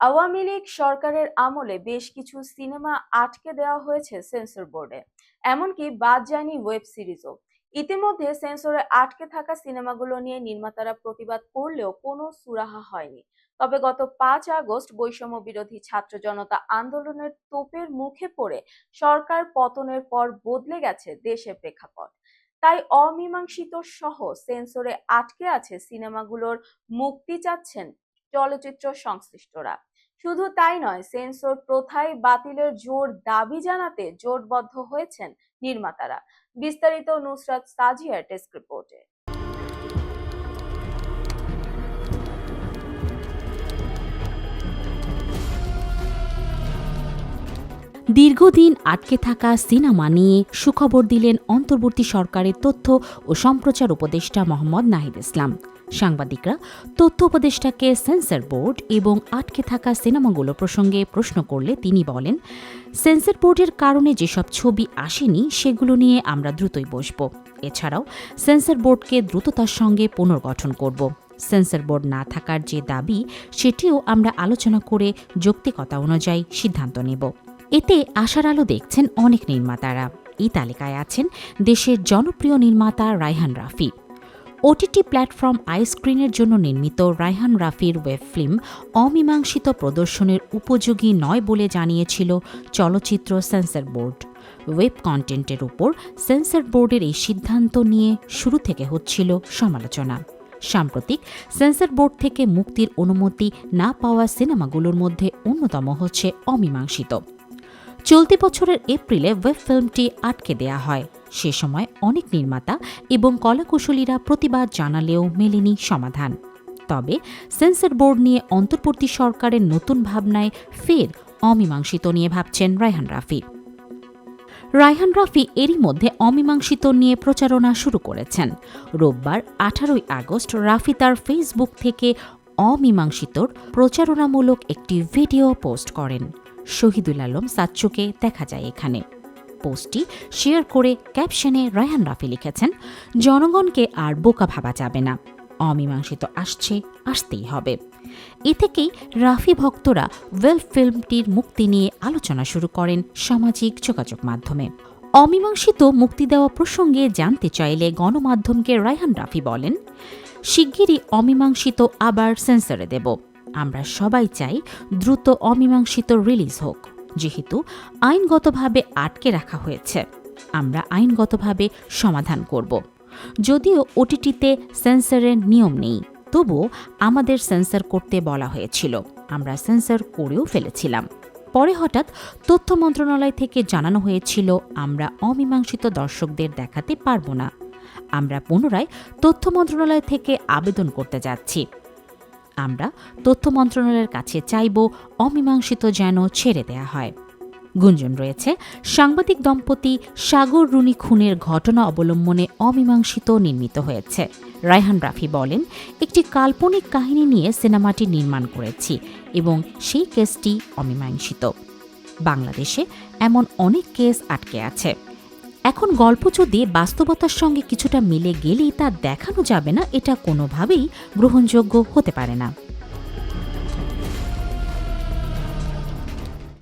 আওয়ামী লীগ সরকারের আমলে বেশ কিছু সিনেমা আটকে দেওয়া হয়েছে সেন্সর বোর্ডে। এমনকি বাদ যায়নি ওয়েব সিরিজও। ইতিমধ্যে সেন্সরে আটকে থাকা সিনেমাগুলো নিয়ে নির্মাতারা প্রতিবাদ করলেও কোনো সুরাহা হয়নি। তবে গত পাঁচ আগস্ট বৈষম্য বিরোধী ছাত্র জনতা আন্দোলনের তোপের মুখে পড়ে সরকার পতনের পর বদলে গেছে দেশের প্রেক্ষাপট। তাই অমীমাংসিত সহ সেন্সরে আটকে আছে সিনেমাগুলোর মুক্তি চাচ্ছেন চলচ্চিত্র সংশ্লিষ্টরা। শুধু তাই নয়, সেন্সর প্রথায় বাতিলের জোর দাবি জানাতে জোটবদ্ধ হয়েছেন নির্মাতারা। বিস্তারিত নুসরাত সাজিয়ার ডেস্ক রিপোর্টে। দীর্ঘদিন আটকে থাকা সিনেমা নিয়ে সুখবর দিলেন অন্তর্বর্তী সরকারের তথ্য ও সম্প্রচার উপদেষ্টা মোহাম্মদ নাহিদ ইসলাম। সাংবাদিকরা, তথ্য উপদেষ্টাকে সেন্সর বোর্ড এবং আটকে থাকা সিনেমাগুলো প্রসঙ্গে প্রশ্ন করলে তিনি বলেন, সেন্সর বোর্ডের কারণে যেসব ছবি আসেনি, সেগুলো নিয়ে আমরা দ্রুতই বসব। এছাড়াও, সেন্সর বোর্ডকে দ্রুততার সঙ্গে পুনর্গঠন করব। সেন্সর বোর্ড না থাকার যে দাবি, সেটিও আমরা আলোচনা করে যৌক্তিকতা অনুযায়ী সিদ্ধান্ত নেব। এতে আশার আলো দেখছেন অনেক নির্মাতারা। এই তালিকায় আছেন দেশের জনপ্রিয় নির্মাতা রায়হান রাফি। ওটিটি প্ল্যাটফর্ম আইস্ক্রিনের জন্য নির্মিত রায়হান রাফির ওয়েব ফিল্ম অমীমাংসিত প্রদর্শনের উপযোগী নয় বলে জানিয়েছিল চলচ্চিত্র সেন্সর বোর্ড। ওয়েব কন্টেন্টের উপর সেন্সর বোর্ডের এই সিদ্ধান্ত নিয়ে শুরু থেকে হচ্ছিল সমালোচনা। সাম্প্রতিক সেন্সর বোর্ড থেকে মুক্তির অনুমতি না পাওয়া সিনেমাগুলোর মধ্যে অন্যতম হচ্ছে অমীমাংসিত। চলতি বছরের এপ্রিলে ওয়েব ফিল্মটি আটকে দেয়া হয়। সে সময় অনেক নির্মাতা এবং কলাকুশলীরা প্রতিবাদ জানালেও মেলেনি সমাধান। তবে সেন্সর বোর্ড নিয়ে অন্তর্বর্তী সরকারের নতুন ভাবনায় ফের অমীমাংসিত নিয়ে ভাবছেন রায়হান রাফি। রায়হান রাফি এরই মধ্যে অমীমাংসিত নিয়ে প্রচারণা শুরু করেছেন। রোববার আঠারোই আগস্ট রাফি তার ফেসবুক থেকে অমীমাংসিতর প্রচারণামূলক একটি ভিডিও পোস্ট করেন। শহীদুল আলম সাচ্চুকে দেখা যায় এখানে। পোস্টটি শেয়ার করে ক্যাপশনে রায়হান রাফি লিখেছেন, জনগণকে আর বোকা ভাবা যাবে না। অমীমাংসিত আসছে, আসতেই হবে। এ থেকেই রাফি ভক্তরা ওয়েল ফিল্মটির মুক্তি নিয়ে আলোচনা শুরু করেন সামাজিক যোগাযোগ মাধ্যমে। অমীমাংসিত মুক্তি দেওয়া প্রসঙ্গে জানতে চাইলে গণমাধ্যমকে রায়হান রাফি বলেন, শিগগিরই অমীমাংসিত আবার সেন্সরে দেব। আমরা সবাই চাই দ্রুত অমীমাংসিত রিলিজ হোক, যেহেতু আইনগতভাবে আটকে রাখা হয়েছে। আমরা আইনগতভাবে সমাধান করব। যদিও ওটিটিতে সেন্সরের নিয়ম নেই তবুও আমাদের সেন্সর করতে বলা হয়েছিল। আমরা সেন্সর করেও ফেলেছিলাম। পরে হঠাৎ তথ্য মন্ত্রণালয় থেকে জানানো হয়েছিল, আমরা অমীমাংসিত দর্শকদের দেখাতে পারব না। আমরা পুনরায় তথ্য মন্ত্রণালয় থেকে আবেদন করতে যাচ্ছি। আমরা তথ্য মন্ত্রণালয়ের কাছে চাইব অমীমাংসিত যেন ছেড়ে দেয়া হয়। গুঞ্জন রয়েছে, সাংবাদিক দম্পতি সাগর রুনি খুনের ঘটনা অবলম্বনে অমীমাংসিত নির্মিত হয়েছে। রায়হান রাফি বলেন, একটি কাল্পনিক কাহিনী নিয়ে সিনেমাটি নির্মাণ করেছি এবং সেই কেসটি অমীমাংসিত। বাংলাদেশে এমন অনেক কেস আটকে আছে। এখন গল্প যদি বাস্তবতার সঙ্গে কিছুটা মিলে গেলেই তা দেখানো যাবে না, এটা কোনোভাবেই গ্রহণযোগ্য হতে পারে না।